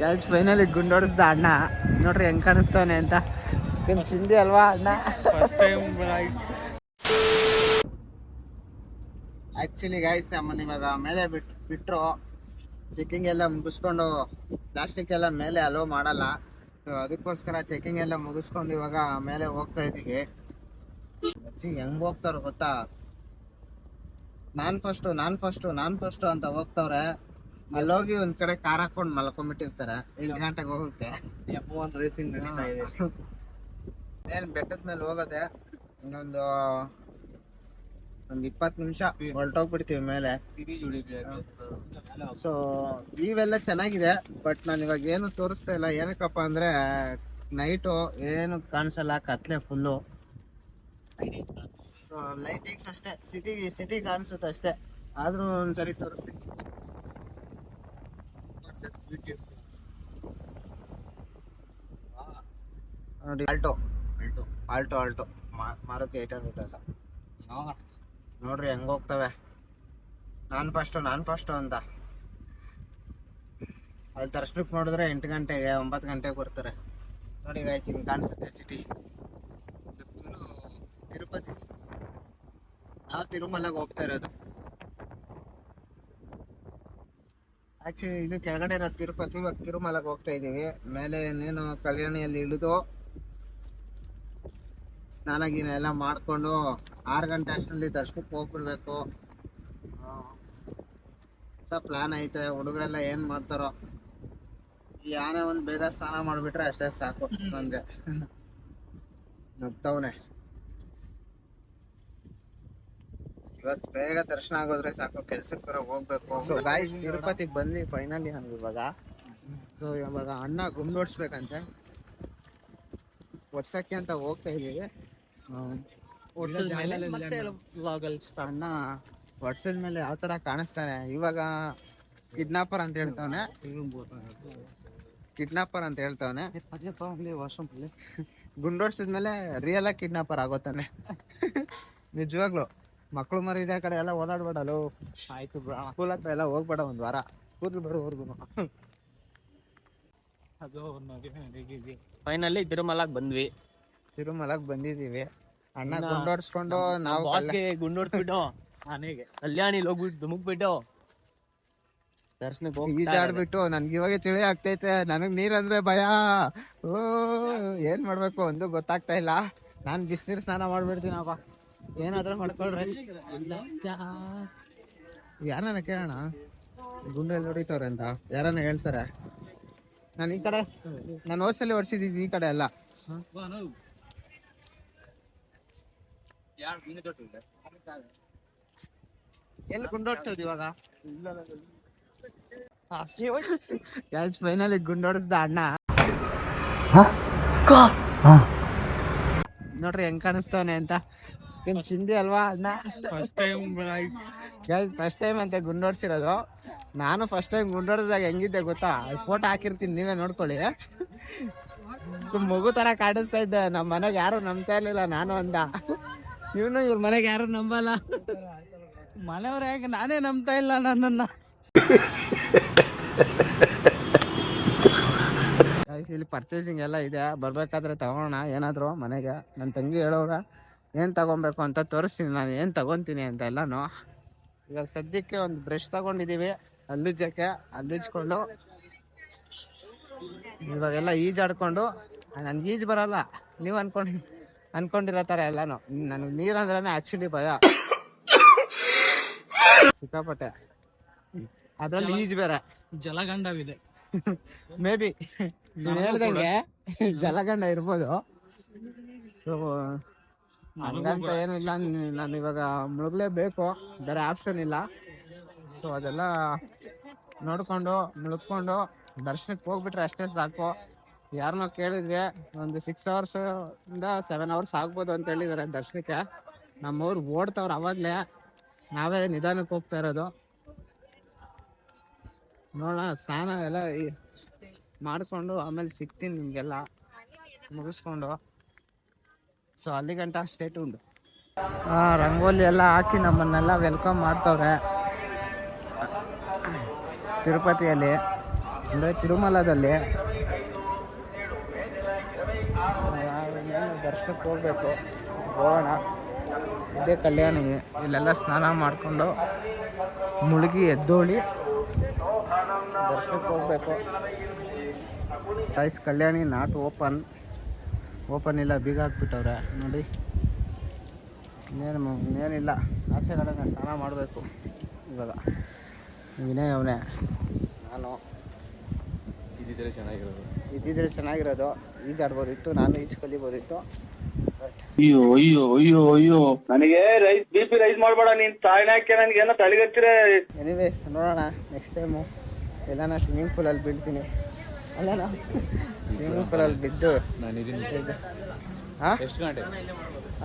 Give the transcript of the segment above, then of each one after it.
Gas finally ಗುಂಡೋಡಿಸ್ದ ಅಣ್ಣ ನೋಡ್ರಿ ಹೆಂಗ್ ಕಾಣಿಸ್ತಾವನೆ ಅಂತ. ಚಿಂದಿ ಅಲ್ವಾ ಅಣ್ಣ? ಫಸ್ಟ್ ಟೈಮ್ ಆಕ್ಚುಲಿ ಗಾಯ್ಸ್ ನಮ್ಮನ್ನ ಇವಾಗ ಮೇಲೆ ಬಿಟ್ ಬಿಟ್ರು. ಚೆಕಿಂಗ್ ಎಲ್ಲ ಮುಗಿಸ್ಕೊಂಡು ಪ್ಲಾಸ್ಟಿಕ್ ಎಲ್ಲ ಮೇಲೆ ಅಲೋ ಮಾಡಲ್ಲ. ಅದಕ್ಕೋಸ್ಕರ ಚೆಕಿಂಗ್ ಎಲ್ಲ ಮುಗಿಸ್ಕೊಂಡು ಇವಾಗ ಮೇಲೆ ಹೋಗ್ತಾ ಇದ್ದೀವಿ. ಅಜ್ಜಿ ಹೆಂಗ್ ಹೋಗ್ತಾರ ಗೊತ್ತಾ? ನಾನ್ ಫಸ್ಟ್ ನಾನ್ ಫಸ್ಟ್ ನಾನ್ ಫಸ್ಟ್ ಅಂತ ಹೋಗ್ತಾವ್ರೆ. ಅಲ್ಲೋಗಿ ಒಂದ್ ಕಡೆ ಕಾರ್ ಹಾಕೊಂಡ್ ಮಲ್ಕೊಂಡ್ಬಿಟ್ಟಿರ್ತಾರ ಎಂಟ್ ಗಂಟೆಗೆ ಹೋಗುತ್ತೆ ಎಫ್ ಒನ್ ರೇಸಿಂಗ್ ನಡೀತಾ ಇದೆ. ಏನ್ ಬೆಟ್ಟದ ಮೇಲೆ ಹೋಗೋದೆ ಇನ್ನೊಂದು ಒಂದ್ ಇಪ್ಪತ್ ನಿಮಿಷ ಹೊರಟೋಗ್ಬಿಡ್ತೀವಿ ಮೇಲೆ. ಸಿಟಿ ವ್ಯೂ ಸೊ ಇವೆಲ್ಲ ಚೆನ್ನಾಗಿದೆ ಬಟ್ ನಾನು ಇವಾಗ ಏನು ತೋರಿಸ್ತಾ ಇಲ್ಲ. ಏನಕ್ಕಪ್ಪ ಅಂದ್ರೆ ನೈಟು ಏನು ಕಾಣಿಸಲ್ಲ ಕತ್ಲೆ ಫುಲ್ಲು ಸೊ ಲೈಟಿಂಗ್ಸ್ ಅಷ್ಟೇ ಸಿಟಿ ಸಿಟಿ ಕಾಣಿಸುತ್ತೆ ಅಷ್ಟೇ. ಆದ್ರೂ ಒಂದ್ಸರಿ ತೋರಿಸ್ತೀನಿ. ನೋಡಿ Alto Alto Alto Alto Maruti eight hundred ಅಲ್ಲ. ನೋಡ್ರಿ, ಹೆಂಗ ಹೋಗ್ತವೆ? ನಾನ್ ಫಸ್ಟ್ ನಾನ್ ಫಸ್ಟ್ ಅಂತ. ಅಲ್ಲಿ ದರ್ಶನಕ್ಕೆ ನೋಡಿದ್ರೆ ಎಂಟು ಗಂಟೆಗೆ, ಒಂಬತ್ತು ಗಂಟೆಗೆ ಬರ್ತಾರೆ. ನೋಡಿ ಗಾಯ್ಸ್ ಹಿಂಗೆ ಕಾಣಿಸುತ್ತೆ ಸಿಟಿ ಫುಲ್ಲು ತಿರುಪತಿ. ನಾವು ತಿರುಮಲಾಗ ಹೋಗ್ತಾ ಇರೋದು. ಆಕ್ಚುಲಿ ಇದು ಕೆಳಗಡೆ ಇರೋ ತಿರುಪತಿ ಇವಾಗ ತಿರುಮಲಗೆ ಹೋಗ್ತಾ ಇದ್ದೀವಿ. ಮೇಲೆ ಇನ್ನೇನು ಕಲ್ಯಾಣಿಯಲ್ಲಿ ಇಳಿದು ಸ್ನಾನ ಗೀನ ಎಲ್ಲ ಮಾಡಿಕೊಂಡು ಆರು ಗಂಟೆ ಅಷ್ಟರಲ್ಲಿ ದರ್ಶನಕ್ಕೆ ಹೋಗ್ಬಿಡ್ಬೇಕು. ಪ್ಲಾನ್ ಐತೆ. ಹುಡುಗರೆಲ್ಲ ಏನು ಮಾಡ್ತಾರೋ. ಆನೆ ಒಂದ್ ಬೇಗ ಸ್ನಾನ ಮಾಡಿಬಿಟ್ರೆ ಅಷ್ಟೇ ಸಾಕು ನನಗೆ. ನುಗ್ತವ್ನೆ. ಇವತ್ ಬೇಗ ದರ್ಶನ ಆಗೋದ್ರೆ ಸಾಕು ಕೆಲ್ಸಕ್ಕೆ ಬರೋ ಹೋಗ್ಬೇಕು. ಸೊ ಗಾಯ್ಸ್ ತಿರುಪತಿ ಬನ್ನಿ ಫೈನಲಿ ಹಂಗ ಇವಾಗ. ಸೊ ಇವಾಗ ಅಣ್ಣ ಗುಂಡೋಡ್ಸ್ಬೇಕಂತೆ ವರ್ಷಕ್ಕೆ ಅಂತ ಹೋಗ್ತಾ ಇದೀವಿ ವರ್ಷದ ಮೇಲೆ ಮತ್ತೆ ಅಣ್ಣ. ವರ್ಷದ ಮೇಲೆ ಯಾವ ತರ ಕಾಣಿಸ್ತಾನೆ? ಇವಾಗ ಕಿಡ್ನಾಪರ್ ಅಂತ ಹೇಳ್ತಾವನೆ. ಕಿಡ್ನಾಪರ್ ಅಂತ ಹೇಳ್ತಾವನೆ. ಗುಂಡೋಡ್ಸಿದ್ಮೇಲೆ ರಿಯಲ್ ಆಗಿ ಕಿಡ್ನಾಪರ್ ಆಗೋತಾನೆ. ನಿಜವಾಗ್ಲು. ಮಕ್ಳು ಮರಿ ಇದೆ ಕಡೆ ಎಲ್ಲ ಓಡಾಡ್ಬೇಡಲು ಆಯ್ತು ಸ್ಕೂಲ್ ಹತ್ರ ಎಲ್ಲ ಹೋಗ್ಬೇಡ ಒಂದ್ ವಾರ. ಕೂದ್ಲು ತಿರುಮಲಾಗ್ ಫೈನಲಿ ತಿರುಮಲಕ್ ಬಂದ್ವಿ. ತಿರುಮಲಾಗ್ ಬಂದಿದೀವಿ ಅಣ್ಣ ಗುಂಡೋಡ್ಸ್ಕೊಂಡು ನಾವು ಬಾಸ್ಗೆ ಗುಂಡೋಡ್ಸ್ಬಿಟ್ಟು ಕಲ್ಯಾಣಿ ಕಲ್ಯಾಣಿಲಿ ಹೋಗ್ಬಿಟ್ಟು ಧುಮುಕ್ಬಿಟ್ಟು ದರ್ಶನಕ್ಕೆ ಹೋಗಿ ಈಜಾಡ್ಬಿಟ್ಟು ನನ್ಗೆ ಇವಾಗ ಚಳಿ ಆಗ್ತೈತೆ. ನನಗ್ ನೀರ್ ಅಂದ್ರೆ ಭಯ. ಓ ಏನ್ ಮಾಡ್ಬೇಕು ಒಂದು ಗೊತ್ತಾಗ್ತಾ ಇಲ್ಲ. ನಾನ್ ಬಿಸಿನೀರ್ ಸ್ನಾನ ಮಾಡ್ಬಿಡ್ತೀನಪ್ಪ ಏನಾದ್ರೂ ಮಾಡ್ಕೊಳ್ರಿ ಯಾರನ್ನ ಕೇಳೋಣ? ಗುಂಡು ಎಲ್ಲಿ ಹೊಡಿತವ್ರೆ ಅಂತ. ಯಾರನ್ನ ಹೇಳ್ತಾರೆ? ನಾನು ಈ ಕಡೆ ನಾನು ಹೋದ್ಸಲಿ ಹೊಡ್ಸಿದ್ದೀನಿ ಈ ಕಡೆ ಎಲ್ಲ ಎಲ್ಲಿ ಗುಂಡೋಡ್ತದ ಇವಾಗ? ಗ್ಯಾಸ್ ಫೈನಲಿ ಗುಂಡೋಡಿಸ್ದ ಅಣ್ಣ. ನೋಡ್ರಿ ಹೆಂಗ್ ಕಾಣಿಸ್ತವನೆ ಅಂತ. ಏನ್ ಚಿಂದಿ ಅಲ್ವಾ? ಅಣ್ಣ first time guys first time ಅಂತ ಗುಂಡೋಡ್ಸಿರೋದು. ನಾನು ಫಸ್ಟ್ ಟೈಮ್ ಗುಂಡೋಡ್ಸಿದಾಗ ಹೆಂಗಿದ್ದೆ ಗೊತ್ತಾ? ಫೋಟೋ ಹಾಕಿರ್ತೀನಿ ನೀವೇ ನೋಡ್ಕೊಳ್ಳಿ. ತುಂಬ ಮಗು ತರ ಕಾಡಿಸ್ತಾ ಇದ್ದೆ ನಮ್ಮ ಮನೆಗೆ ಯಾರು ನಂಬ್ತಾ ಇರ್ಲಿಲ್ಲ ನಾನು ಅಂದ. ಇವನು ಇವ್ರ ಮನೆಗೆ ಯಾರು ನಂಬಲ್ಲ. ಮನೆಯವ್ರ ಹೇಗೆ ನಾನೇ ನಂಬ್ತಾ ಇಲ್ಲ ನನ್ನನ್ನ. ಇಲ್ಲಿ ಪರ್ಚೇಸಿಂಗ್ ಎಲ್ಲ ಇದೆ. ಬರ್ಬೇಕಾದ್ರೆ ತಗೋಣ ಏನಾದ್ರು ಮನೆಗೆ. ನನ್ನ ತಂಗಿ ಹೇಳೋಗ ಏನ್ ತಗೊಬೇಕು ಅಂತ ತೋರಿಸ್ತೀನಿ ನಾನು ಏನ್ ತಗೊಂತೀನಿ ಅಂತ ಎಲ್ಲಾನು ಇವಾಗ ಸದ್ಯಕ್ಕೆ ಒಂದು ಬ್ರಷ್ ತಗೊಂಡಿದೀವಿ ಹಲ್ಲುಜ್ಜಕ್ಕೆ ಅಲ್ಲುಜ್ಕೊಂಡು ಇವಾಗೆಲ್ಲ ಈಜಾಡ್ಕೊಂಡು ನನ್ಗೆ ಈಜ್ ಬರಲ್ಲ. ನೀವು ಅನ್ಕೊಂಡು ಅನ್ಕೊಂಡಿರೋ ಥರ ಎಲ್ಲಾನು. ನನಗೆ ನೀರಂದ್ರೆ ಆಕ್ಚುಲಿ ಭಯ. ಸಿಕ್ಕಾಪಟ್ಟೆ. ಅದ್ರಲ್ಲಿ ಈಜ್ ಬೇರೆ. ಜಲಗಂಡವಿದೆ. ಮೇ ಬಿ ನೀನ್ ಹೇಳ್ದಂಗೆ ಜಲಗಂಡ ಇರ್ಬೋದು. ಸೊ ಹಂಗಂತ ಏನು ಇಲ್ಲ ನಾನು ಇವಾಗ ಮುಳುಗ್ಲೇಬೇಕು ಬೇರೆ ಆಪ್ಷನ್ ಇಲ್ಲ. ಸೊ ಅದೆಲ್ಲ ನೋಡ್ಕೊಂಡು ಮುಳುಗ್ಕೊಂಡು ದರ್ಶನಕ್ಕೆ ಹೋಗ್ಬಿಟ್ರೆ ಅಷ್ಟೇ ಸಾಕು. ಯಾರನ್ನೋ ಕೇಳಿದ್ವಿ ಒಂದು ಸಿಕ್ಸ್ ಅವರ್ಸ್ ಇಂದ ಸೆವೆನ್ ಅವರ್ಸ್ ಆಗ್ಬೋದು ಅಂತ ಹೇಳಿದಾರೆ ದರ್ಶನಕ್ಕೆ. ನಮ್ಮವ್ರು ಓಡ್ತಾವ್ರ ಅವಾಗ್ಲೇ. ನಾವೇ ನಿಧಾನಕ್ಕೆ ಹೋಗ್ತಾ ಇರೋದು. ನೋಡೋಣ ಸ್ನಾನ ಎಲ್ಲ ಮಾಡ್ಕೊಂಡು ಆಮೇಲೆ ಸಿಗ್ತೀನಿ ನಿಮ್ಗೆಲ್ಲ. ಮುಗಿಸ್ಕೊಂಡು. ಸೊ ಅಲ್ಲಿ ಗಂಟ ಸ್ಟೇಟ್ ಉಂಟು ರಂಗೋಲಿ ಎಲ್ಲ ಹಾಕಿ ನಮ್ಮನ್ನೆಲ್ಲ ವೆಲ್ಕಮ್ ಮಾಡ್ತವ್ರೆ. ತಿರುಪತಿಯಲ್ಲಿ, ಅಂದರೆ ತಿರುಮಲದಲ್ಲಿ. ದರ್ಶನಕ್ಕೆ ಹೋಗ್ಬೇಕು. ಹೋಗೋಣ. ಇದೇ ಕಲ್ಯಾಣಿ ಇಲ್ಲೆಲ್ಲ ಸ್ನಾನ ಮಾಡಿಕೊಂಡು ಮುಳುಗಿ ಎದ್ದೋಳಿ. ದರ್ಶನಕ್ಕೆ ಹೋಗ್ಬೇಕು. Is kalyani not open. Open ಇಲ್ಲ ಬೀಗ ಹಾಕ್ಬಿಟ್ಟವ್ರೆ ನೋಡಿ. ಇನ್ನೇನು ಇನ್ನೇನಿಲ್ಲ. ಆಚೆ ಕಡೆ ಸ್ನಾನ ಮಾಡಬೇಕು. ಇವಾಗ. ವಿನಯ್ ಅವನೇ. ನಾನು. ಇದ್ದಿದ್ರೆ ಚೆನ್ನಾಗಿರೋದು. ಇದ್ದಿದ್ರೆ ಚೆನ್ನಾಗಿರೋದು. ಈಜಾಡ್ಬೋದಿತ್ತು ನಾನು ಈಜು ಕಲಿಬೋದಿತ್ತು. ಅಯ್ಯೋ ಅಯ್ಯೋ ಅಯ್ಯೋ ಅಯ್ಯೋ. ನನಗೆ ರೈಸ್ ಬಿ ಪಿ ರೈಸ್ ಮಾಡಬೇಡ ನೀನ್ ತಾಯಿನಾಕೆ ನನಗೆ ಏನೋ ತಳಿಗತ್ತಿರ ಎನಿವೇಸ್ ನೋಡೋಣ ನೆಕ್ಸ್ಟ್ ಟೈಮು ಎಲ್ಲಾನ ಸ್ವಿಮ್ಮಿಂಗ್ ಪೂಲಲ್ಲಿ ಬೀಳ್ತೀನಿ ಅಲ್ಲೇನಾ? ಸ್ವಿಮ್ಮಿಂಗ್ ಪೂಲಲ್ಲಿ ಬಿದ್ದು ನಾನು ಇದೀನಿ ಇದು ಹಾಂ ಎಷ್ಟು ಗಂಟೆ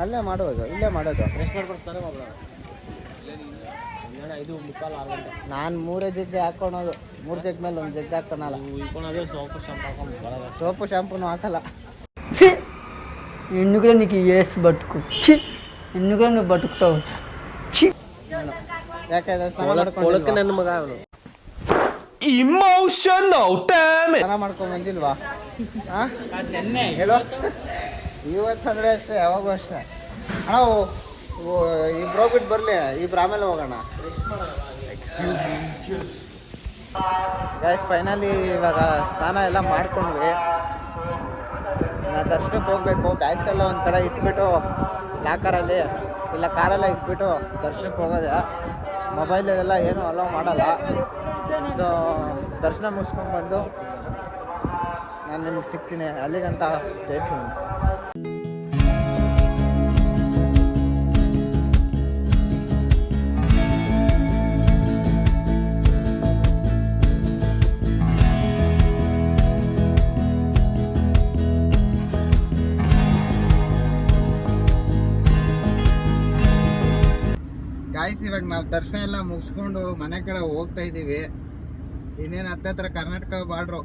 ಅಲ್ಲೇ ಮಾಡೋದು ಇಲ್ಲೇ ಮಾಡೋದು ಎಷ್ಟು ಮಾಡ್ಕೊಡ್ತಾರೆ ಒಬ್ಬ ಐದು ಮುಕ್ಕಾಲು ಆರು ಗಂಟೆ ನಾನು ಮೂರೇ ಜಗ್ಗೆ ಹಾಕೊಳೋದು ಮೂರು ಜಗ್ ಮೇಲೆ ಒಂದು ಜಗ್ ಹಾಕೊಳಲ್ಲ ಇಟ್ಕೊಳೋದು ಸೋಪು ಶಾಂಪ್ ಹಾಕೊಂಡು ಬರೋದು ಸೋಪು ಶಾಂಪೂನು ಹಾಕಲ್ಲ ఛీ ఎందుకురా నీకు ఏసు బతుకు ఛీ ఎందుకురా నువ్వు బతుకుతావు ఛీ ನಾನು ಯಾಕೆಂದ್ರೆ ಸ್ನಾನ ಕೊಳಕ್ಕೆ ಮಾಡ್ಕೊಂಡಿಲ್ವಾ ನನ್ನ ಮಗ ಅವನು ಸ್ನಾನ ಮಾಡ್ಕೊಂಡ್ ಬಂದಿಲ್ವಾ? ಹೇಳು. ಇವತ್ತಂದ್ರೆ ಅಷ್ಟೇ ಯಾವಾಗೂ ಅಷ್ಟೇ. ಅಣ್ಣ ಓ- ಓ, ಇಬ್ರು ಹೋಗ್ಬಿಟ್ಟು ಬರಲಿ ಇಬ್ರು ಆಮೇಲೆ ಹೋಗೋಣ. ಗೈಸ್ ಫೈನಲಿ ಇವಾಗ ಸ್ನಾನ ಎಲ್ಲ ಮಾಡ್ಕೊಂಡ್ವಿ. ನಾ ದರ್ಶನಕ್ಕೆ ಹೋಗ್ಬೇಕು. ಬ್ಯಾಗ್ಸ್ ಎಲ್ಲ ಒಂದು ಕಡೆ ಇಟ್ಬಿಟ್ಟು ಲಾಕರಲ್ಲಿ ಇಲ್ಲ ಕಾರಲ್ಲ ಇಟ್ಬಿಟ್ಟು ದರ್ಶನಕ್ಕೆ ಹೋಗೋದೆ ಮೊಬೈಲ್ ಎಲ್ಲ ಏನು ಅಲೋ ಮಾಡಲ್ಲ. ಸೊ ದರ್ಶನ ಮುಗಿಸ್ಕೊಂಡು ಬಂದು ನಾನು ನಿಮ್ಗೆ ಸಿಗ್ತೀನಿ. ಅಲ್ಲಿಗಂತ ಸ್ಟೇಟ್ ದರ್ಶನ ಎಲ್ಲ ಮುಗಿಸ್ಕೊಂಡು ಮನೆ ಕಡೆ ಹೋಗ್ತಾ ಇದ್ದೀವಿ. ಇನ್ನೇನು ಹತ್ತತ್ರ ಕರ್ನಾಟಕ ಬಾರ್ಡ್ರು.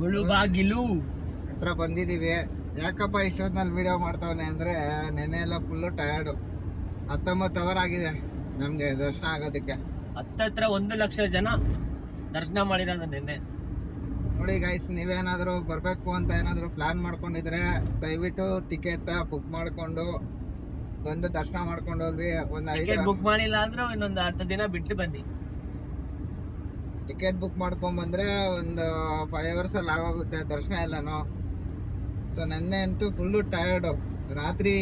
ಮುಳುಬಾಗಿಲು ಹತ್ರ ಬಂದಿದ್ದೀವಿ. ಯಾಕಪ್ಪ ಇಷ್ಟೊತ್ತಿನಲ್ಲಿ ವಿಡಿಯೋ ಮಾಡ್ತಾವನೆ ಅಂದರೆ ನೆನ್ನೆ ಎಲ್ಲ ಫುಲ್ಲು ಟಯರ್ಡು ಹತ್ತೊಂಬತ್ತು ಅವರ್ ಆಗಿದೆ ನಮಗೆ ದರ್ಶನ ಆಗೋದಕ್ಕೆ. ಹತ್ತತ್ರ ಒಂದು ಲಕ್ಷ ಜನ ದರ್ಶನ ಮಾಡಿರೋದು ನಿನ್ನೆ. ನೋಡಿ ಗೈಸ್ ನೀವೇನಾದರೂ ಬರಬೇಕು ಅಂತ ಏನಾದರೂ ಪ್ಲ್ಯಾನ್ ಮಾಡ್ಕೊಂಡಿದ್ರೆ ದಯವಿಟ್ಟು ಟಿಕೆಟ್ ಬುಕ್ ಮಾಡಿಕೊಂಡು ಬಂದು ದರ್ಶನ ಮಾಡ್ಕೊಂಡು ಹೋಗ್ರಿ ಒಂದು ಐದು ಟಿಕೆಟ್ ಬುಕ್ ಮಾಡಿಲ್ಲ ಅಂದ್ರೆ ಇನ್ನೊಂದು ಹತ್ತು ದಿನ ಬಿಟ್ಟು ಬನ್ನಿ. ಟಿಕೆಟ್ ಬುಕ್ ಮಾಡ್ಕೊಂಡ್ ಬಂದ್ರೆ ಒಂದು ಫೈವ್ ಅವರ್ಸ್ ಅಲ್ಲಿ ಆಗೋಗುತ್ತೆ ದರ್ಶನ ಎಲ್ಲಾನು. ಸೊ ನೆನ್ನೆ ಅಂತೂ ಫುಲ್ಲು ಟಯರ್ಡು ರಾತ್ರಿ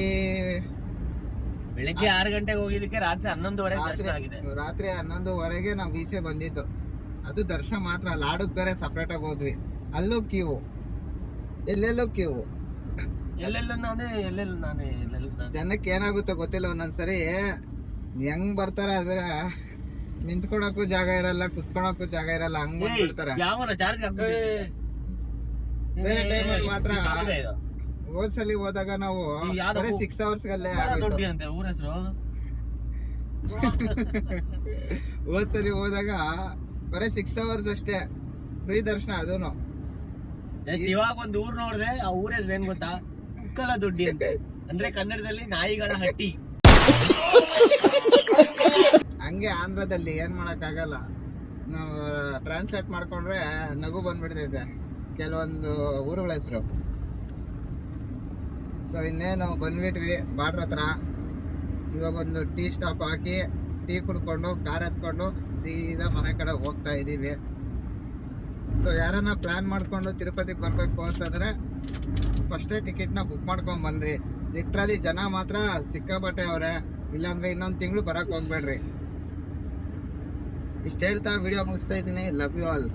ಬೆಳಿಗ್ಗೆ ಆರು ಗಂಟೆಗೆ ಹೋಗಿದ್ದಕ್ಕೆ ರಾತ್ರಿ ಹನ್ನೊಂದುವರೆ ರಾತ್ರಿ ದರ್ಶನ ಆಗಿದೆ. ರಾತ್ರಿ ಹನ್ನೊಂದುವರೆಗೆ ನಾವು ಈಚೆ ಬಂದಿದ್ದು. ಅದು ದರ್ಶನ ಮಾತ್ರ ಲಾಡಕ್ ಬೇರೆ ಸಪ್ರೇಟ್ ಆಗಿ ಹೋದ್ವಿ. ಅಲ್ಲೂ ಕ್ಯೂ ಎಲ್ಲೆಲ್ಲೂ ಕ್ಯೂ ಎಲ್ಲೆಲ್ಲೂ ನಾನೇ ಎಲ್ಲೆಲ್ಲ ನಾನೇ ಎಲ್ಲೆಲ್ಲೂ ನಾನೇ. ಜನಕ್ಕೆ ಏನಾಗುತ್ತೋ ಗೊತ್ತಿಲ್ಲ ಒಂದೊಂದ್ಸರಿ ಹೆಂಗ್ ಬರ್ತಾರೆ ಅಂದ್ರೆ ನಿಂತ್ಕೊಳಕ್ಕೂ ಜಾಗ ಇರಲ್ಲ ಕುತ್ಕೊಳಕ್ಕೂ ಜಾಗ ಇರಲ್ಲ ಹಂಗ್ ಯಾವನ ಚಾರ್ಜ್ ಬೇರೆ ಟೈಮಲ್ಲಿ ಮಾತ್ರ ಹೋದ್ಸಲಿ ಹೋದಾಗ ನಾವು ಬರೀ ಸಿಕ್ಸ್ ಅವರ್ಸ್ ಅಲ್ಲೇ ಆಗೋಯ್ತು. ದೊಡ್ಡಿ ಅಂತೆ ಊರ ಹೆಸರು? ಹೋದ್ಸಲಿ ಹೋದಾಗ ಬರೀ ಸಿಕ್ಸ್ ಅವರ್ಸ್ ಅಷ್ಟೇ ಫ್ರೀ ದರ್ಶನ ಅದೂನು. ಜಸ್ಟ್ ಇವಾಗ ಒಂದು ಊರ್ ನೋಡಿದೆ ಆ ಊರ ಹೆಸರು ಏನ್ ಗೊತ್ತಾ? ಕುಕ್ಕಲ ದೊಡ್ಡಿ ಅಂತೆ ಅಂದ್ರೆ ಕನ್ನಡದಲ್ಲಿ ನಾಯಿಗಳ ಹಟ್ಟಿ. ಹಂಗೆ ಆಂಧ್ರದಲ್ಲಿ ಏನ್ ಮಾಡಕ್ ಆಗಲ್ಲ ನಾವು ಟ್ರಾನ್ಸ್ಲೇಟ್ ಮಾಡ್ಕೊಂಡ್ರೆ ನಗು ಬಂದ್ಬಿಡ್ತೈತೆ. ಕೆಲವೊಂದು ಊರುಗಳ ಹೆಸರು. ಸೊ ಇನ್ನೇನು ಬಂದ್ಬಿಟ್ವಿ ಬಾಡ್ರ ಹತ್ರ. ಇವಾಗ ಒಂದು ಟೀ ಸ್ಟಾಪ್ ಹಾಕಿ, ಟೀ ಕುಡ್ಕೊಂಡು, ಕಾರ್ ಹತ್ಕೊಂಡು ಸೀದಾ ಮನೆ ಕಡೆ ಹೋಗ್ತಾ ಇದ್ದೀವಿ ಸೊ ಯಾರನ್ನ ಪ್ಲಾನ್ ಮಾಡ್ಕೊಂಡು ತಿರುಪತಿಗೆ ಬರಬೇಕು ಅಂತಂದ್ರೆ ಫಸ್ಟೇ ಟಿಕೆಟ್ನ ಬುಕ್ ಮಾಡ್ಕೊಂಡ್ ಬನ್ರಿ ಲಿಟ್ರಲಿ ಜನ ಮಾತ್ರ ಸಿಕ್ಕಾಪಟ್ಟೆ ಅವ್ರೆ. ಇಲ್ಲಾಂದ್ರೆ ಇನ್ನೊಂದು ತಿಂಗಳು ಬರಕ್ ಹೋಗ್ಬೇಡ್ರಿ. ಇಷ್ಟ ಹೇಳ್ತಾ ವಿಡಿಯೋ ಮುಗಿಸ್ತಾ ಇದ್ದೀನಿ. Love you all